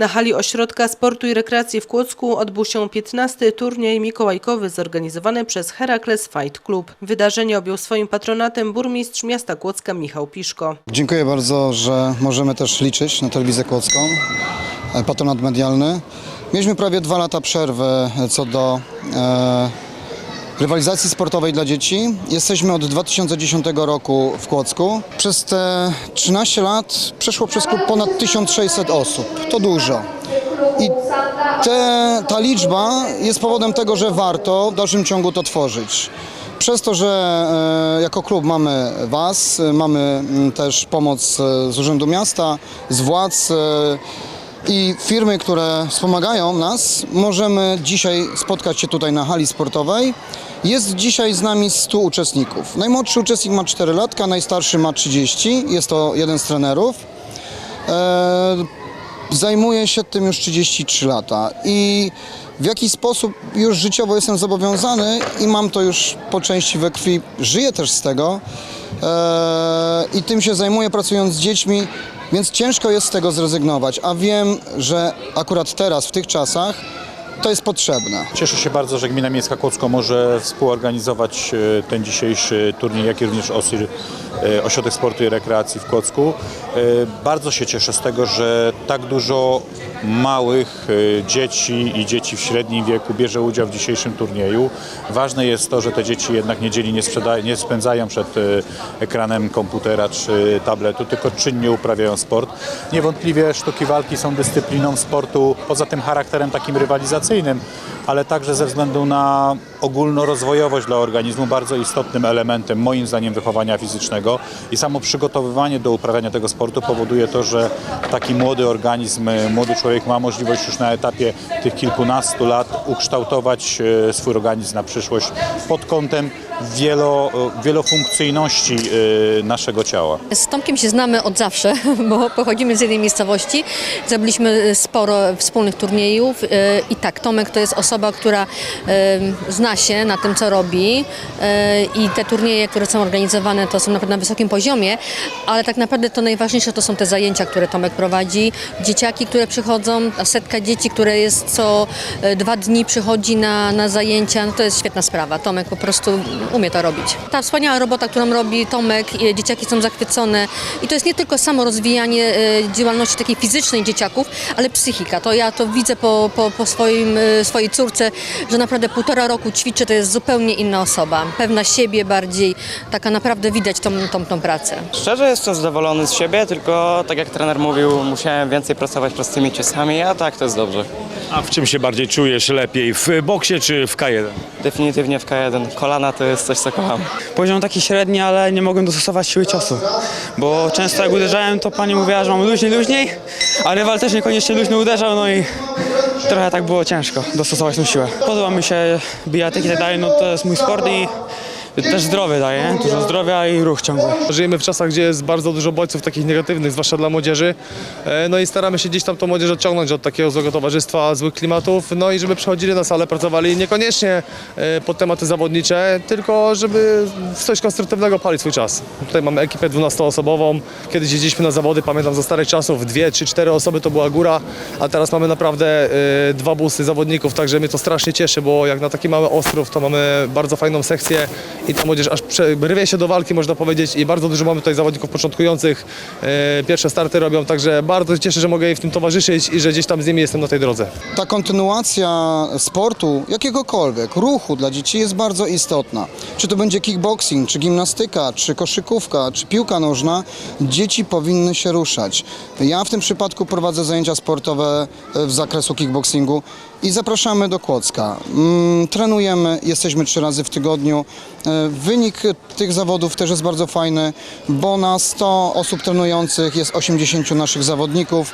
Na hali Ośrodka Sportu i Rekreacji w Kłodzku odbył się 15. turniej mikołajkowy zorganizowany przez Herakles Fight Club. Wydarzenie objął swoim patronatem burmistrz miasta Kłodzka Michał Piszko. Dziękuję bardzo, że możemy też liczyć na telewizję kłodzką, e, patronat medialny. Mieliśmy prawie dwa lata przerwy e, co do e, rywalizacji sportowej dla dzieci. Jesteśmy od 2010 roku w Kłodzku. Przez te 13 lat przeszło przez klub ponad 1600 osób. To dużo. I te, ta liczba jest powodem tego, że warto w dalszym ciągu to tworzyć. Przez to, że e, jako klub mamy Was, e, mamy mm, też pomoc e, z Urzędu Miasta, z władz i firmy, które wspomagają nas, możemy dzisiaj spotkać się tutaj na hali sportowej. Jest dzisiaj z nami 100 uczestników. Najmłodszy uczestnik ma 4 latka, najstarszy ma 30, jest to jeden z trenerów. E, Zajmuję się tym już 33 lata i w jakiś sposób już życiowo jestem zobowiązany i mam to już po części we krwi, żyję też z tego e, i tym się zajmuję pracując z dziećmi, więc ciężko jest z tego zrezygnować, a wiem, że akurat teraz, w tych czasach, to jest potrzebne. Cieszę się bardzo, że Gmina Miejska Kłodzko może współorganizować e, ten dzisiejszy turniej, jak i również OSIR, Ośrodek Sportu i Rekreacji w Kłodzku. E, Bardzo się cieszę z tego, że tak dużo małych e, dzieci i dzieci w średnim wieku bierze udział w dzisiejszym turnieju. Ważne jest to, że te dzieci jednak niedzieli nie, nie spędzają przed e, ekranem komputera czy tabletu, tylko czynnie uprawiają sport. Niewątpliwie sztuki walki są dyscypliną sportu, poza tym charakterem takim rywalizacyjnym, ale także ze względu na ogólnorozwojowość dla organizmu bardzo istotnym elementem moim zdaniem wychowania fizycznego i samo przygotowywanie do uprawiania tego sportu powoduje to, że taki młody organizm, młody człowiek ma możliwość już na etapie tych kilkunastu lat ukształtować e, swój organizm na przyszłość pod kątem wielo, e, wielofunkcyjności e, naszego ciała. Z Tomkiem się znamy od zawsze, bo pochodzimy z jednej miejscowości. Zrobiliśmy sporo wspólnych turniejów i tak, Tomek to jest osoba, która e, zna się na tym, co robi e, i te turnieje, które są organizowane, to są naprawdę na wysokim poziomie, ale tak naprawdę to najważniejsze to są te zajęcia, które Tomek prowadzi. Dzieciaki, które przychodzą, setka dzieci, które jest co e, dwa dni przychodzi na, na zajęcia, no to jest świetna sprawa. Tomek po prostu umie to robić. Ta wspaniała robota, którą robi Tomek, dzieciaki są zachwycone i to jest nie tylko samo rozwijanie e, działalności takiej fizycznej dzieciaków, ale psychika. To ja to widzę po, po, po swoim, swojej córce, że naprawdę półtora roku ćwiczy, to jest zupełnie inna osoba. Pewna siebie bardziej, taka naprawdę widać tą, tą, tą pracę. Szczerze jestem zadowolony z siebie, tylko tak jak trener mówił, musiałem więcej pracować prostymi ciosami, a tak to jest dobrze. A w czym się bardziej czujesz lepiej? W boksie czy w K1? Definitywnie w K1. Kolana to jest coś, co kocham. Poziom taki średni, ale nie mogłem dostosować siły ciosu. Bo często jak uderzałem, to pani mówiła, że mam luźniej, luźniej, a rywal też niekoniecznie luźno uderzał, no i trochę tak było ciężko dostosować tą siłę. Podoba mi się bijatyki i tak dalej, no to jest mój sport i też zdrowie daje, dużo zdrowia i ruch ciągły. Żyjemy w czasach, gdzie jest bardzo dużo bodźców takich negatywnych, zwłaszcza dla młodzieży. E, No i staramy się gdzieś tam tą młodzież odciągnąć od takiego złego towarzystwa, złych klimatów, no i żeby przychodzili na salę, pracowali niekoniecznie e, pod tematy zawodnicze, tylko żeby coś konstruktywnego palić swój czas. Tutaj mamy ekipę 12-osobową. Kiedyś jeździliśmy na zawody, pamiętam za starych czasów, dwie, trzy, cztery osoby to była góra, a teraz mamy naprawdę e, dwa busy zawodników, także mnie to strasznie cieszy, bo jak na taki mały ostrów, to mamy bardzo fajną sekcję i ta młodzież aż rwie się do walki, można powiedzieć, i bardzo dużo mamy tutaj zawodników początkujących. E, Pierwsze starty robią, także bardzo się cieszę, że mogę jej w tym towarzyszyć i że gdzieś tam z nimi jestem na tej drodze. Ta kontynuacja sportu, jakiegokolwiek, ruchu dla dzieci jest bardzo istotna. Czy to będzie kickboxing, czy gimnastyka, czy koszykówka, czy piłka nożna, dzieci powinny się ruszać. Ja w tym przypadku prowadzę zajęcia sportowe e, w zakresu kickboxingu i zapraszamy do Kłodzka. Mm, Trenujemy, jesteśmy trzy razy w tygodniu. Wynik tych zawodów też jest bardzo fajny, bo na 100 osób trenujących jest 80 naszych zawodników.